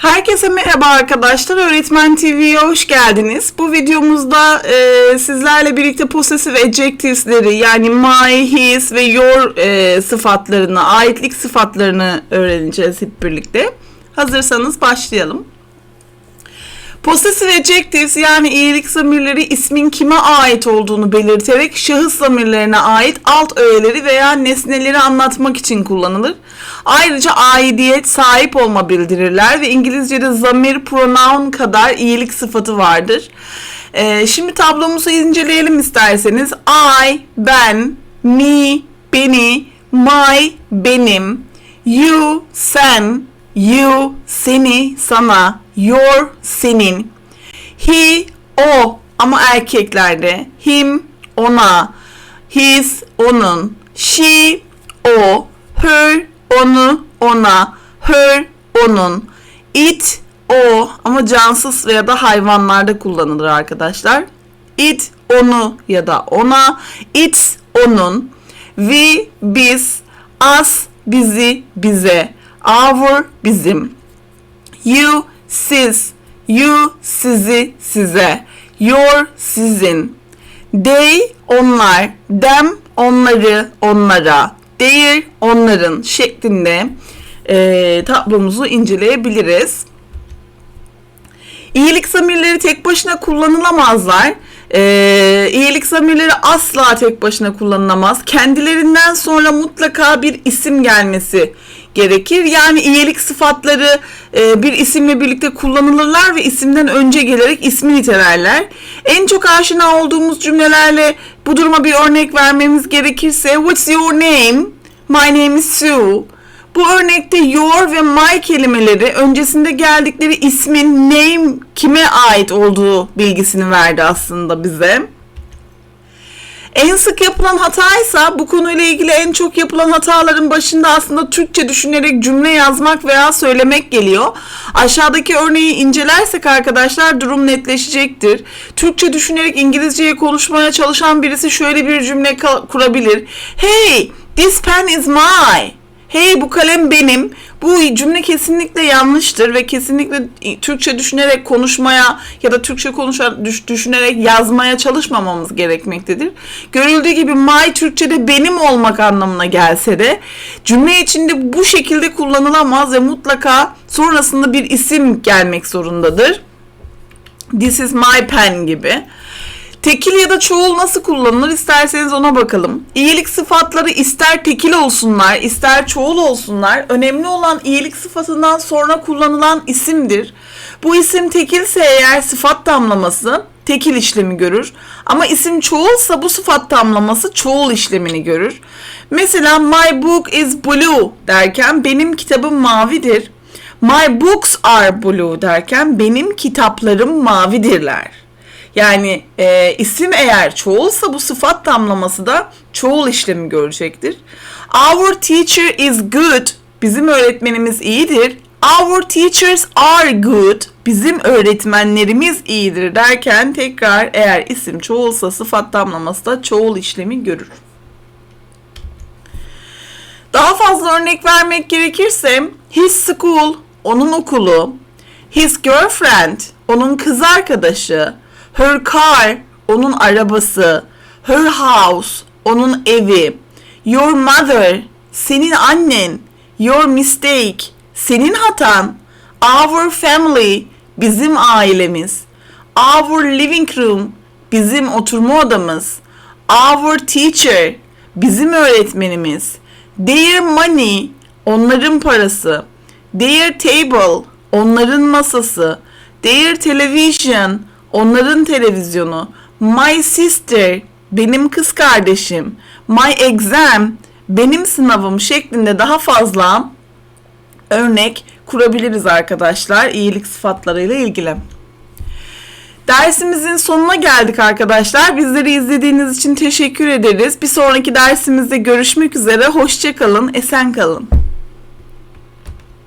Herkese merhaba arkadaşlar. Öğretmen TV'ye hoş geldiniz. Bu videomuzda e, sizlerle birlikte possessive adjectives'leri yani my, his ve your e, sıfatlarını, aitlik sıfatlarını öğreneceğiz hep birlikte. Hazırsanız başlayalım. Possessive adjectives yani iyilik zamirleri ismin kime ait olduğunu belirterek şahıs zamirlerine ait alt öğeleri veya nesneleri anlatmak için kullanılır. Ayrıca aidiyet, sahip olma bildirirler ve İngilizce'de zamir, pronoun kadar iyilik sıfatı vardır. Ee, şimdi tablomuzu inceleyelim isterseniz. I, ben, me, beni, my, benim, you, sen, you, seni, sana, your, senin, he, o ama erkeklerde, him, ona, his, onun, she, o, her, onu, ona, her, onun, it, o ama cansız veya da hayvanlarda kullanılır arkadaşlar. It, onu ya da ona, its, onun, we, biz, us, bizi, bize, our, bizim, you, siz, you, sizi, size, your, sizin, they, onlar, them, onları, onlara, their, onların şeklinde e, tablomuzu inceleyebiliriz. İyilik zamirleri tek başına kullanılamazlar. Ee, iyilik zamirleri asla tek başına kullanılamaz. Kendilerinden sonra mutlaka bir isim gelmesi gerekir. Yani iyilik sıfatları e, bir isimle birlikte kullanılırlar ve isimden önce gelerek ismi nitelerler. En çok aşina olduğumuz cümlelerle bu duruma bir örnek vermemiz gerekirse What's your name? My name is Sue. Bu örnekte your ve my kelimeleri öncesinde geldikleri ismin name kime ait olduğu bilgisini verdi aslında bize. En sık yapılan hataysa bu konuyla ilgili en çok yapılan hataların başında aslında Türkçe düşünerek cümle yazmak veya söylemek geliyor. Aşağıdaki örneği incelersek arkadaşlar durum netleşecektir. Türkçe düşünerek İngilizceyi konuşmaya çalışan birisi şöyle bir cümle kurabilir. Hey, this pen is mine. Hey bu kalem benim. Bu cümle kesinlikle yanlıştır ve kesinlikle Türkçe düşünerek konuşmaya ya da Türkçe konuşa, düş, düşünerek yazmaya çalışmamamız gerekmektedir. Görüldüğü gibi my Türkçe'de benim olmak anlamına gelse de cümle içinde bu şekilde kullanılamaz ve mutlaka sonrasında bir isim gelmek zorundadır. This is my pen gibi. Tekil ya da çoğul nasıl kullanılır isterseniz ona bakalım. İyilik sıfatları ister tekil olsunlar ister çoğul olsunlar önemli olan iyilik sıfatından sonra kullanılan isimdir. Bu isim tekilse eğer sıfat tamlaması tekil işlemi görür. Ama isim çoğulsa bu sıfat tamlaması çoğul işlemini görür. Mesela my book is blue derken benim kitabım mavidir. My books are blue derken benim kitaplarım mavidirler. Yani e, isim eğer çoğulsa bu sıfat tamlaması da çoğul işlemi görecektir. Our teacher is good. Bizim öğretmenimiz iyidir. Our teachers are good. Bizim öğretmenlerimiz iyidir derken tekrar eğer isim çoğulsa sıfat tamlaması da çoğul işlemi görür. Daha fazla örnek vermek gerekirse his school onun okulu, his girlfriend onun kız arkadaşı, Her car onun arabası. Her house onun evi. Your mother senin annen. Your mistake senin hatan. Our family bizim ailemiz. Our living room bizim oturma odamız. Our teacher bizim öğretmenimiz. Their money onların parası. Their table onların masası. Their television onların televizyonu, my sister, benim kız kardeşim, my exam, benim sınavım şeklinde daha fazla örnek kurabiliriz arkadaşlar iyilik sıfatlarıyla ilgili. Dersimizin sonuna geldik arkadaşlar. Bizleri izlediğiniz için teşekkür ederiz. Bir sonraki dersimizde görüşmek üzere. Hoşçakalın, esen kalın.